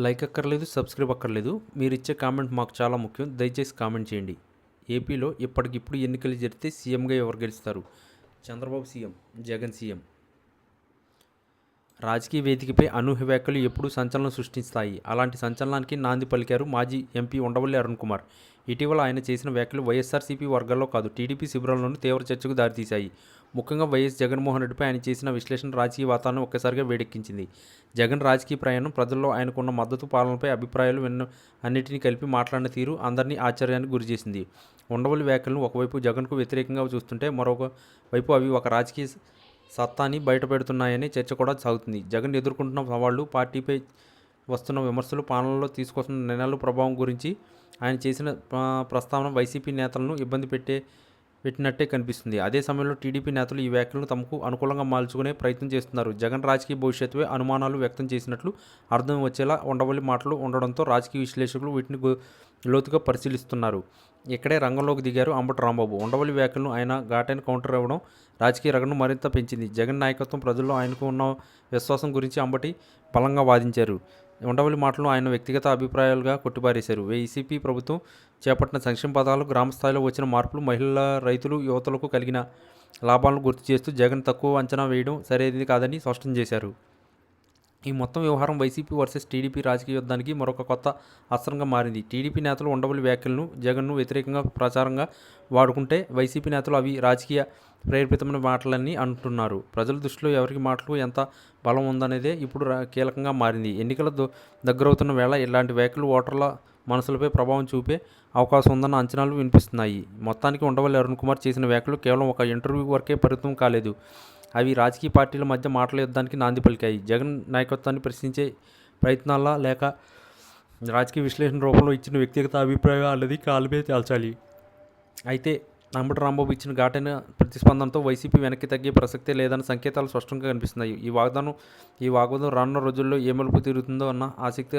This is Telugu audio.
లైక్ అక్కర్లేదు సబ్స్క్రైబ్ అక్కర్లేదు. మీరు ఇచ్చే కామెంట్ మాకు చాలా ముఖ్యం. దయచేసి కామెంట్ చేయండి. ఏపీలో ఇప్పటికిప్పుడు ఎన్నికలు జరిగితే సీఎంగా ఎవరు గెలుస్తారు? Chandrababu CM Jagan CM. రాజకీయ వేదికపై అనూహ్య వ్యాఖ్యలు ఎప్పుడూ సంచలనం సృష్టిస్తాయి. అలాంటి సంచలనానికి నాంది పలికారు మాజీ ఎంపీ ఉండవల్లి అరుణ్ కుమార్. ఇటీవల ఆయన చేసిన వ్యాఖ్యలు వైఎస్ఆర్సీపీ వర్గాల్లో కాదు టీడీపీ శిబిరంలోనూ తీవ్ర చర్చకు దారితీశాయి. ముఖ్యంగా వైఎస్ జగన్మోహన్ రెడ్డిపై ఆయన చేసిన విశ్లేషణ రాజకీయ వాతావరణం ఒక్కసారిగా వేడెక్కించింది. జగన్ రాజకీయ ప్రయాణం ప్రజల్లో ఆయనకున్న మద్దతు పాలనపై అభిప్రాయాలు విన్న అన్నింటినీ కలిపి మాట్లాడిన తీరు అందరినీ ఆశ్చర్యానికి గురిచేసింది. ఉండవల్లి వ్యాఖ్యలను ఒకవైపు జగన్కు వ్యతిరేకంగా చూస్తుంటే మరొక వైపు అవి ఒక రాజకీయ సత్తాని బయటపెడుతున్నాయనే చర్చ కూడా సాగుతుంది. జగన్ ఎదుర్కొంటున్న సవాళ్ళు పార్టీపై వస్తున్న విమర్శలు పాలనలో తీసుకొస్తున్న నిర్ణయాల ప్రభావం గురించి ఆయన చేసిన ప్రస్తావన వైసీపీ నేతలను ఇబ్బంది పెట్టే పెట్టినట్టే కనిపిస్తుంది. అదే సమయంలో టీడీపీ నేతలు ఈ వ్యాఖ్యలను తమకు అనుకూలంగా మార్చుకునే ప్రయత్నం చేస్తున్నారు. జగన్ రాజకీయ భవిష్యత్తుపై అనుమానాలు వ్యక్తం చేసినట్లు అర్థం వచ్చేలా ఉండవల్లి మాటలు ఉండడంతో రాజకీయ విశ్లేషకులు వీటిని లోతుగా పరిశీలిస్తున్నారు. ఇక్కడే రంగంలోకి దిగారు అంబటి రాంబాబు. ఉండవల్లి వ్యాఖ్యలను ఆయన ఘాటైన కౌంటర్ ఇవ్వడం రాజకీయ రగను మరింత పెంచింది. జగన్ నాయకత్వం ప్రజల్లో ఆయనకు ఉన్న విశ్వాసం గురించి అంబటి బలంగా వాదించారు. ఉండవల్లి మాటలను ఆయన వ్యక్తిగత అభిప్రాయాలుగా కొట్టిపారేశారు. వైసీపీ ప్రభుత్వం చేపట్టిన సంక్షేమ పథకాలు గ్రామ స్థాయిలో వచ్చిన మార్పులు మహిళల రైతులు యువతలకు కలిగిన లాభాలను గుర్తు చేస్తూ జగన్ తక్కువ అంచనా వేయడం సరైనది కాదని స్పష్టం చేశారు. ఈ మొత్తం వ్యవహారం వైసీపీ వర్సెస్ టీడీపీ రాజకీయ యుద్ధానికి మరొక కొత్త అస్త్రంగా మారింది. టీడీపీ నేతలు ఉండవల్లి వ్యాఖ్యలను జగన్ను వ్యతిరేకంగా ప్రచారంగా వాడుకుంటే వైసీపీ నేతలు అవి రాజకీయ ప్రేరేపితమైన మాటలని అంటున్నారు. ప్రజల దృష్టిలో ఎవరికి మాటలు ఎంత బలం ఉందనేదే ఇప్పుడు రా- కీలకంగా మారింది. ఎన్నికల ద- దగ్గరవుతున్న వేళ ఇలాంటి వ్యాఖ్యలు ఓటర్ల మనసులపై ప్రభావం చూపే అవకాశం ఉందన్న అంచనాలు వినిపిస్తున్నాయి. మొత్తానికి ఉండవల్లి అరుణ్ కుమార్ చేసిన వ్యాఖ్యలు కేవలం ఒక ఇంటర్వ్యూ వరకే పరిమితం కాలేదు. అవి రాజకీయ పార్టీల మధ్య మాటల యుద్ధానికి నాంది పలికాయి. జగన్ నాయకత్వాన్ని ప్రశ్నించే ప్రయత్నాల లేక రాజకీయ విశ్లేషణ రూపంలో ఇచ్చిన వ్యక్తిగత అభిప్రాయం అన్నది కాలమే తేల్చాలి. అయితే అంబటి రాంబాబు ఇచ్చిన ఘాటైన ప్రతిస్పందనతో వైసీపీ వెనక్కి తగ్గే ప్రసక్తే లేదన్న సంకేతాలు స్పష్టంగా కనిపిస్తున్నాయి. ఈ వాగ్దానం ఈ వాగ్వాదం రానున్న రోజుల్లో ఏ మలుపు తిరుగుతుందో అన్న ఆసక్తి